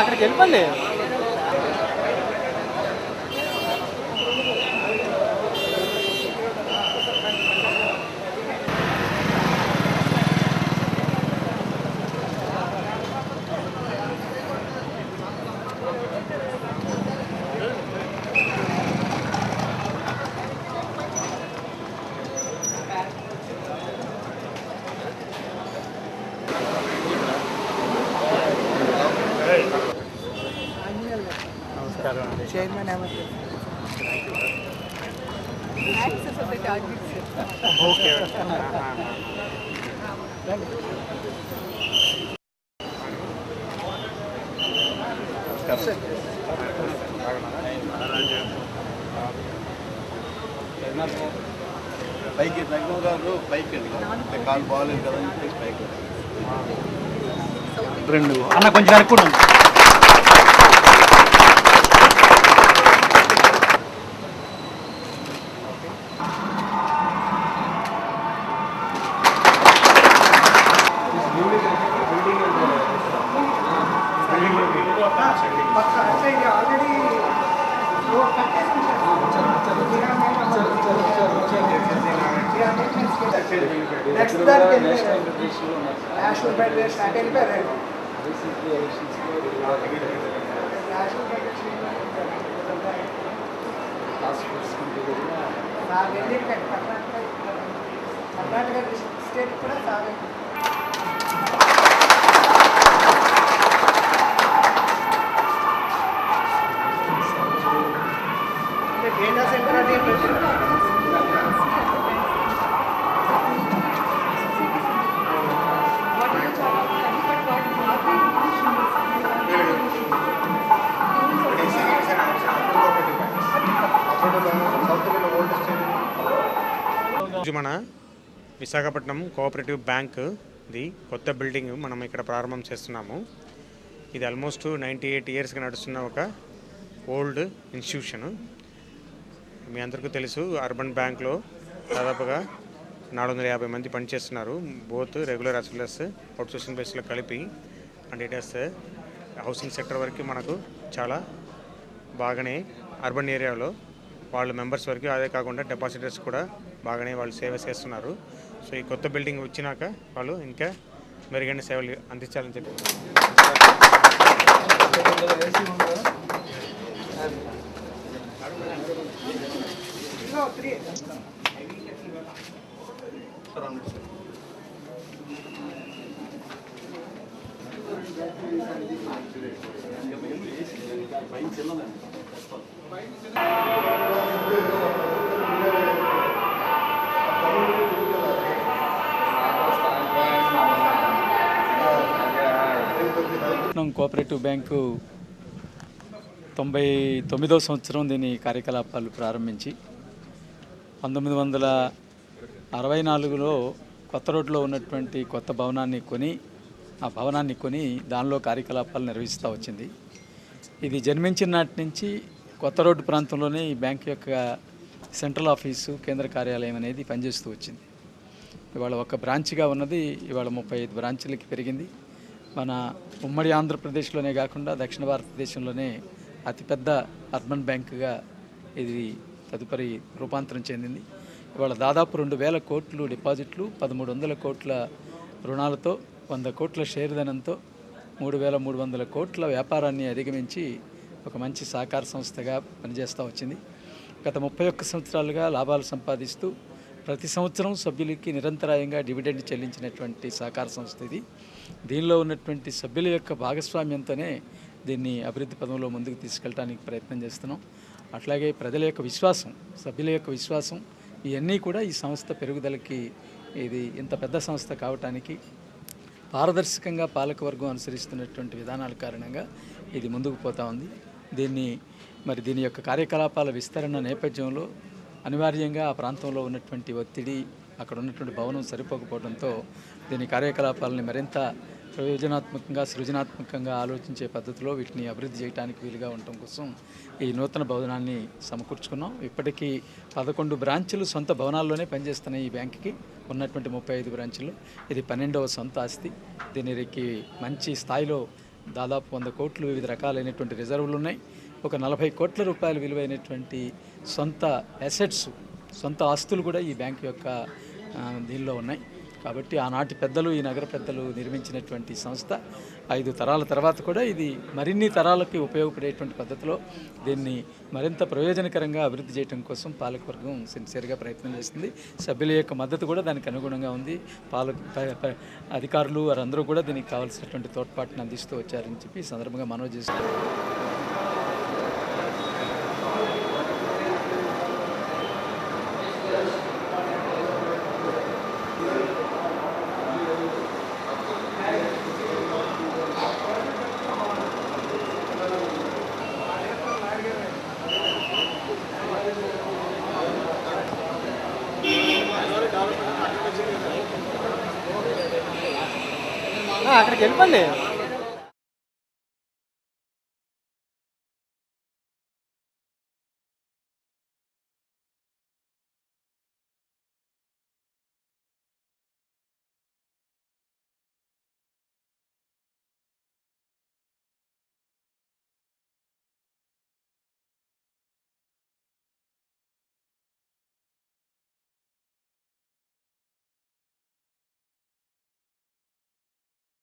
అక్కడికి వెళ్ళిపోండి chairman okay. పైకి రఘు గారు పైకి కాలు బాగాలేదు కదా అని చెప్పి పైకి రెండు. అన్న కొంచెం అనుకుంటాం అంటే ఇది ఆల్రెడీ నెక్స్ట్ దానికి నేషనల్ ఫెడరేషన్ అంటే వెళ్ళిపోయారు. నేషనల్ ఫెడరేషన్ వెళ్ళిందండి కర్ణాటక కర్ణాటక స్టేట్ కూడా సార్. మన విశాఖపట్నం కోఆపరేటివ్ బ్యాంక్ ఇది కొత్త బిల్డింగ్ మనం ఇక్కడ ప్రారంభం చేస్తున్నాము. ఇది ఆల్మోస్ట్ నైంటీ ఎయిట్ ఇయర్స్గా నడుస్తున్న ఒక ఓల్డ్ ఇన్స్టిట్యూషన్ మీ అందరికీ తెలుసు అర్బన్ బ్యాంక్లో దాదాపుగా నాలుగు వందల యాభై మంది పనిచేస్తున్నారు. Both regular as well as outsourcing బేస్లో కలిపి. And it has housing sector వరకు మనకు చాలా బాగానే అర్బన్ ఏరియాలో వాళ్ళ మెంబర్స్ వరకు అదే కాకుండా డిపాజిటర్స్ కూడా బాగానే వాళ్ళు సేవ చేస్తున్నారు. సో ఈ కొత్త బిల్డింగ్ వచ్చినాక వాళ్ళు ఇంకా మెరుగైన సేవలు అందించాలని చెప్పి. చిన్నదండి పట్నం కోఆపరేటివ్ బ్యాంకు తొంభై తొమ్మిదవ సంవత్సరం దీని కార్యకలాపాలు ప్రారంభించి పంతొమ్మిది వందల అరవై నాలుగులో కొత్త రోడ్లో ఉన్నటువంటి కొత్త భవనాన్ని కొని ఆ భవనాన్ని కొని దానిలో కార్యకలాపాలు నిర్వహిస్తూ వచ్చింది. ఇది జన్మించిన నాటి నుంచి కొత్త రోడ్డు ప్రాంతంలోనే ఈ బ్యాంక్ యొక్క సెంట్రల్ ఆఫీసు కేంద్ర కార్యాలయం అనేది పనిచేస్తూ వచ్చింది. ఇవాళ ఒక బ్రాంచ్గా ఉన్నది ఇవాళ ముప్పై ఐదు బ్రాంచ్లకి పెరిగింది. మన ఉమ్మడి ఆంధ్రప్రదేశ్లోనే కాకుండా దక్షిణ భారతదేశంలోనే అతిపెద్ద అర్బన్ బ్యాంకుగా ఇది తదుపరి రూపాంతరం చెందింది. ఇవాళ దాదాపు రెండు వేల కోట్లు డిపాజిట్లు పదమూడు వందల కోట్ల రుణాలతో వంద కోట్ల షేర్ ధనంతో మూడు వేల మూడు వందల కోట్ల వ్యాపారాన్ని అధిగమించి ఒక మంచి సహకార సంస్థగా పనిచేస్తూ వచ్చింది. గత ముప్పై ఒక్క సంవత్సరాలుగా లాభాలు సంపాదిస్తూ ప్రతి సంవత్సరం సభ్యులకి నిరంతరాయంగా డివిడెండ్ చెల్లించినటువంటి సహకార సంస్థ ఇది. దీనిలో ఉన్నటువంటి సభ్యుల యొక్క భాగస్వామ్యంతోనే దీన్ని అభివృద్ధి పదంలో ముందుకు తీసుకెళ్ళడానికి ప్రయత్నం చేస్తున్నాం. అట్లాగే ప్రజల యొక్క విశ్వాసం సభ్యుల యొక్క విశ్వాసం ఇవన్నీ కూడా ఈ సంస్థ పెరుగుదలకి ఇది ఇంత పెద్ద సంస్థ కావటానికి పారదర్శకంగా పాలకవర్గం అనుసరిస్తున్నటువంటి విధానాల కారణంగా ఇది ముందుకు పోతా ఉంది. దీన్ని మరి దీని యొక్క కార్యకలాపాల విస్తరణ నేపథ్యంలో అనివార్యంగా ఆ ప్రాంతంలో ఉన్నటువంటి ఒత్తిడి అక్కడ ఉన్నటువంటి భవనం సరిపోకపోవడంతో దీని కార్యకలాపాలని మరింత ప్రయోజనాత్మకంగా సృజనాత్మకంగా ఆలోచించే పద్ధతిలో వీటిని అభివృద్ధి చేయడానికి వీలుగా ఉండటం కోసం ఈ నూతన భవనాన్ని సమకూర్చుకున్నాం. ఇప్పటికీ పదకొండు బ్రాంచులు సొంత భవనాల్లోనే పనిచేస్తున్నాయి ఈ బ్యాంక్కి. ఉన్నటువంటి ముప్పై ఐదు బ్రాంచులు. ఇది పన్నెండవ సొంత ఆస్తి. దీనికి మంచి స్థాయిలో దాదాపు వంద కోట్లు వివిధ రకాలైనటువంటి రిజర్వులు ఉన్నాయి. ఒక నలభై కోట్ల రూపాయల విలువైనటువంటి సొంత అసెట్స్ సొంత ఆస్తులు కూడా ఈ బ్యాంక్ యొక్క దీనిలో ఉన్నాయి. కాబట్టి ఆనాటి పెద్దలు ఈ నగర పెద్దలు నిర్మించినటువంటి సంస్థ ఐదు తరాల తర్వాత కూడా ఇది మరిన్ని తరాలకి ఉపయోగపడేటువంటి పద్ధతిలో దీన్ని మరింత ప్రయోజనకరంగా అభివృద్ధి చేయడం కోసం పాలకవర్గం సిన్సియర్గా ప్రయత్నం చేస్తుంది సభ్యుల యొక్క మద్దతు కూడా దానికి అనుగుణంగా ఉంది. పాలక ప- అధికారులు వారందరూ కూడా దీనికి కావాల్సినటువంటి తోడ్పాటును అందిస్తూ వచ్చారని చెప్పి సందర్భంగా మనవి చేస్తున్నాం. అక్కడికి వెళ్ళిపోండి.